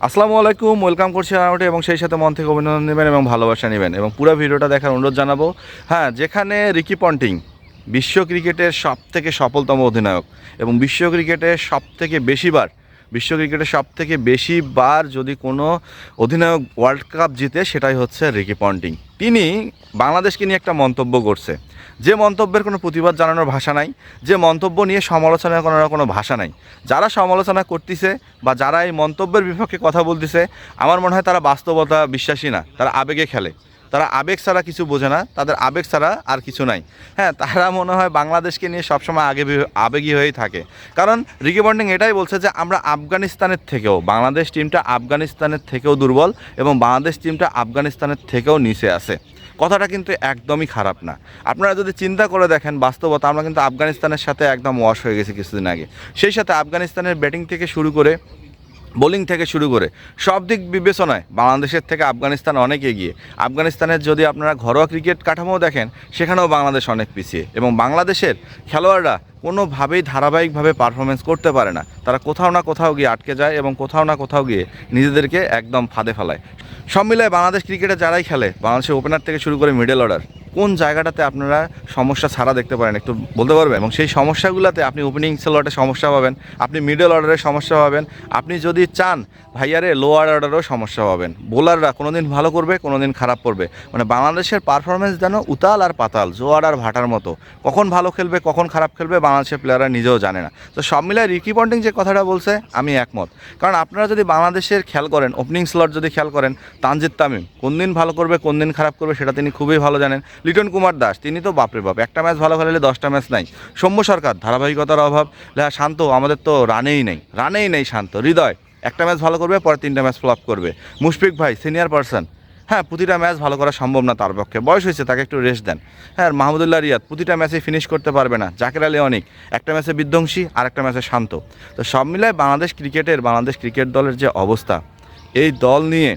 আসসালামু আলাইকুম, ওয়েলকাম করছি আমাকে এবং সেই সাথে মন থেকে অভিনন্দন নেবেন এবং ভালোবাসা নেবেন এবং পুরো ভিডিওটা দেখার অনুরোধ জানাব। হ্যাঁ যেখানে রিকি পন্টিং বিশ্ব ক্রিকেটের সব থেকে সফলতম অধিনায়ক এবং বিশ্ব ক্রিকেটের সব থেকে বেশিবার বিশ্ব ক্রিকেটের সব থেকে বেশিবার যদি কোনো অধিনায়ক ওয়ার্ল্ড কাপ জিতে, সেটাই হচ্ছে রিকি পন্টিং। তিনি বাংলাদেশকে নিয়ে একটা মন্তব্য করছে। যে মন্তব্যের কোনো প্রতিবাদ জানানোর ভাষা নাই, যে মন্তব্য নিয়ে সমালোচনা করার কোনো ভাষা নাই। যারা সমালোচনা করতেছে বা যারা এই মন্তব্যের বিপক্ষে কথা বলতেছে, আমার মনে হয় তারা বাস্তবতা বিশ্বাসী না, তারা আবেগে খেলে। তারা আবেগ ছাড়া কিছু বোঝে না, তাদের আবেগ ছাড়া আর কিছু নাই। হ্যাঁ তারা মনে হয় বাংলাদেশকে নিয়ে সবসময় আগে আবেগী হয়েই থাকে। কারণ রিকি বন্ডিং এটাই বলছে যে, আমরা আফগানিস্তানের থেকেও, বাংলাদেশ টিমটা আফগানিস্তানের থেকেও দুর্বল এবং বাংলাদেশ টিমটা আফগানিস্তানের থেকেও নিচে আছে। কথাটা কিন্তু একদমই খারাপ না। আপনারা যদি চিন্তা করে দেখেন, বাস্তবতা, আমরা কিন্তু আফগানিস্তানের সাথে একদম ওয়াশ হয়ে গেছি কিছুদিন আগে। সেই সাথে আফগানিস্তানের ব্যাটিং থেকে শুরু করে বোলিং থেকে শুরু করে সব দিক বিবেচনায় বাংলাদেশের থেকে আফগানিস্তান অনেক এগিয়ে। আফগানিস্তানের যদি আপনারা ঘরোয়া ক্রিকেট কাঠামো দেখেন, সেখানেও বাংলাদেশ অনেক পিছিয়ে এবং বাংলাদেশের খেলোয়াড়রা কোনোভাবেই ধারাবাহিকভাবে পারফরমেন্স করতে পারে না। তারা কোথাও না কোথাও গিয়ে আটকে যায় এবং কোথাও না কোথাও গিয়ে নিজেদেরকে একদম ফাঁদে ফেলায়। সব মিলায় বাংলাদেশ ক্রিকেটে যারাই খেলে, বাংলাদেশের ওপেনার থেকে শুরু করে মিডল অর্ডার কোন জায়গাটাতে আপনারা সমস্যা ছাড়া দেখতে পারেন একটু বলতে পারবেন এবং সেই সমস্যাগুলোতে আপনি ওপেনিং সেলটে সমস্যা পাবেন, আপনি মিডল অর্ডারে সমস্যা পাবেন, আপনি যদি চান ভাইয়ারে লোয়ার অর্ডারেও সমস্যা পাবেন। বোলাররা কোনো দিন ভালো করবে কোনো দিন খারাপ করবে। মানে বাংলাদেশের পারফরমেন্স যেন উতাল আর পাতাল, জোয়ার আর ভাটার মতো। কখন ভালো খেলবে, কখন খারাপ খেলবে, বাংলাদেশের প্লেয়াররা নিজেও জানে না। তো সব মিলায় রিকি পন্টিং যে কথাটা বলছে, আমি একমত। কারণ আপনারা যদি বাংলাদেশের খেয়াল করেন ওপেনিং স্লট যদি খেয়াল করেন, তানজিদ তামিম কোন দিন ভালো করবে কোন দিন খারাপ করবে, সেটা তিনি খুবই ভালো জানেন। লিটন কুমার দাস, তিনি তো বাপরে বাপ, একটা ম্যাচ ভালো খেলালে দশটা ম্যাচ নাই। সৌম্য সরকার, ধারাবাহিকতার অভাব শান্ত, আমাদের তো রানেই নেই রানেই নেই শান্ত। হৃদয়, একটা ম্যাচ ভালো করবে, পরে তিনটা ম্যাচ ফ্লপ করবে। মুশফিক ভাই সিনিয়র পার্সন হ্যাঁ প্রতিটা ম্যাচ ভালো করা সম্ভব না তার পক্ষে। বয়স হয়েছে, তাকে একটু রেস্ট দেন। হ্যাঁ মাহমুদুল্লাহ রিয়াদ, প্রতিটা ম্যাচে ফিনিশ করতে পারবে না। জাকের আলী অনেক, একটা ম্যাচে বিধ্বংসী, আর একটা ম্যাচে শান্ত। তো সব মিলায় বাংলাদেশ ক্রিকেটের বাংলাদেশ ক্রিকেট দলের যে অবস্থা, এই দল নিয়ে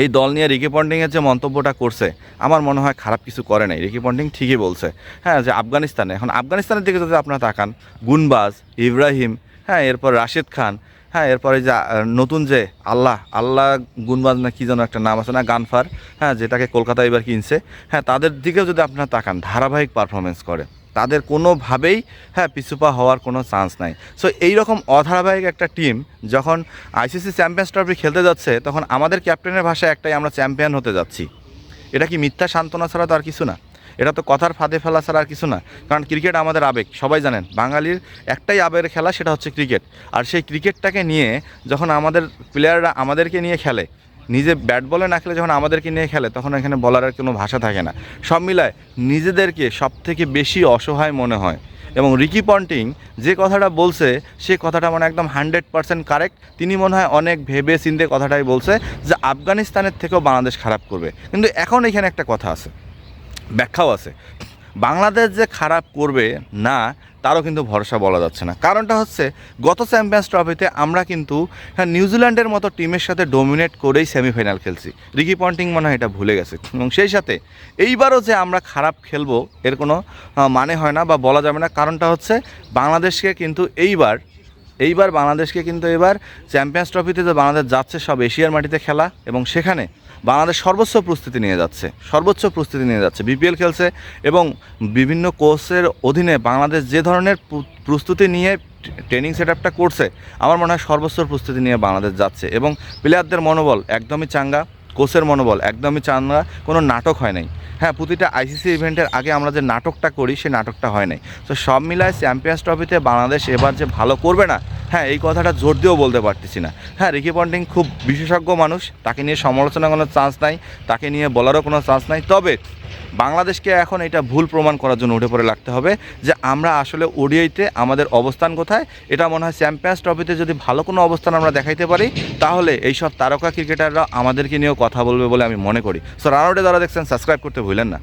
এই দল নিয়ে রিকি পন্টিংয়ের যে মন্তব্যটা করছে, আমার মনে হয় খারাপ কিছু করে নাই। রিকি পন্টিং ঠিকই বলছে। হ্যাঁ যে আফগানিস্তানে, এখন আফগানিস্তানের দিকে যদি আপনারা তাকান, গুনবাজ, ইব্রাহিম হ্যাঁ এরপর রাশেদ খান হ্যাঁ এরপরে যে নতুন যে আল্লাহ আল্লাহ গুনবাজ না কী যেন একটা নাম আছে না, গানফার হ্যাঁ যেটাকে কলকাতা এবার কিনছে হ্যাঁ তাদের দিকেও যদি আপনারা তাকান, ধারাবাহিক পারফরমেন্স করে। তাদের কোনোভাবেই হ্যাঁ পিছুপা হওয়ার কোনো চান্স নাই। সো এইরকম অধারাবাহিক একটা টিম যখন আইসিসি চ্যাম্পিয়ন্স ট্রফি খেলতে যাচ্ছে, তখন আমাদের ক্যাপ্টেনের ভাষায় একটাই আমরা চ্যাম্পিয়ন হতে যাচ্ছি। এটা কি মিথ্যা সান্ত্বনা ছাড়া তো আর কিছু না। এটা তো কথার ফাঁদে ফেলা ছাড়া আর কিছু না। কারণ ক্রিকেট আমাদের আবেগ, সবাই জানেন, বাঙালির একটাই আবেগের খেলা সেটা হচ্ছে ক্রিকেট আর সেই ক্রিকেটটাকে নিয়ে যখন আমাদের প্লেয়াররা আমাদেরকে নিয়ে খেলে নিজে ব্যাট বলে না খেলে যখন আমাদেরকে নিয়ে খেলে, তখন এখানে বলার আর কোনো ভাষা থাকে না। সব মিলায় নিজেদেরকে সব থেকে বেশি অসহায় মনে হয়। এবং রিকি পন্টিং যে কথাটা বলছে, সে কথাটা মানে একদম হান্ড্রেড পার্সেন্ট কারেক্ট। তিনি মনে হয় অনেক ভেবে চিন্তে কথাটাই বলছে যে, আফগানিস্তানের থেকেও বাংলাদেশ খারাপ করবে। কিন্তু এখন এখানে একটা কথা আছে, ব্যাখ্যাও আছে। বাংলাদেশ যে খারাপ করবে, না, তারও কিন্তু ভরসা বলা যাচ্ছে না। কারণটা হচ্ছে, গত চ্যাম্পিয়ন্স ট্রফিতে আমরা কিন্তু হ্যাঁ নিউজিল্যান্ডের মতো টিমের সাথে ডোমিনেট করেই সেমিফাইনাল খেলছি। রিকি পন্টিং মনে হয় এটা ভুলে গেছে। এবং সেই সাথে, এইবারও যে আমরা খারাপ খেলব, এর কোনো মানে হয় না বা বলা যাবে না। কারণটা হচ্ছে, বাংলাদেশকে কিন্তু এইবার এইবার বাংলাদেশকে কিন্তু এবার চ্যাম্পিয়ন্স ট্রফিতে যে বাংলাদেশ যাচ্ছে সব এশিয়ার মাটিতে খেলা এবং সেখানে বাংলাদেশ সর্বোচ্চ প্রস্তুতি নিয়ে যাচ্ছে, সর্বোচ্চ প্রস্তুতি নিয়ে যাচ্ছে। বিপিএল খেলছে এবং বিভিন্ন কোচের অধীনে বাংলাদেশ যে ধরনের প্রস্তুতি নিয়ে ট্রেনিং সেট আপটা করছে, আমার মনে হয় সর্বোচ্চ প্রস্তুতি নিয়ে বাংলাদেশ যাচ্ছে এবং প্লেয়ারদের মনোবল একদমই চাঙ্গা। কোচের মনোবল, একদমই চাঙ্গা কোনো নাটক হয় নাই। হ্যাঁ প্রতিটা আইসিসি ইভেন্টের আগে আমরা যে নাটকটা করি, সেই নাটকটা হয় নাই। তো সব মিলায় চ্যাম্পিয়ন্স ট্রফিতে বাংলাদেশ এবার যে ভালো করবে না হ্যাঁ এই কথাটা জোর দিয়েও বলতে পারতেছি না। হ্যাঁ রিকি পন্টিং খুব বিশেষজ্ঞ মানুষ, তাকে নিয়ে সমালোচনা কোনো চান্স নাই, তাকে নিয়ে বলারও কোনো চান্স নাই। তবে বাংলাদেশকে এখন এটা ভুল প্রমাণ করার জন্য উঠে পড়ে লাগতে হবে যে আমরা আসলে ওডিআইতে আমাদের অবস্থান কোথায়। এটা মনে হয় চ্যাম্পিয়ন্স ট্রফিতে যদি ভালো কোনো অবস্থান আমরা দেখাইতে পারি, তাহলে এইসব তারকা ক্রিকেটাররা আমাদেরকে নিয়েও কথা বলবে বলে আমি মনে করি। সো রানাউটে যারা দেখছেন সাবস্ক্রাইব করতে ভুলেন না।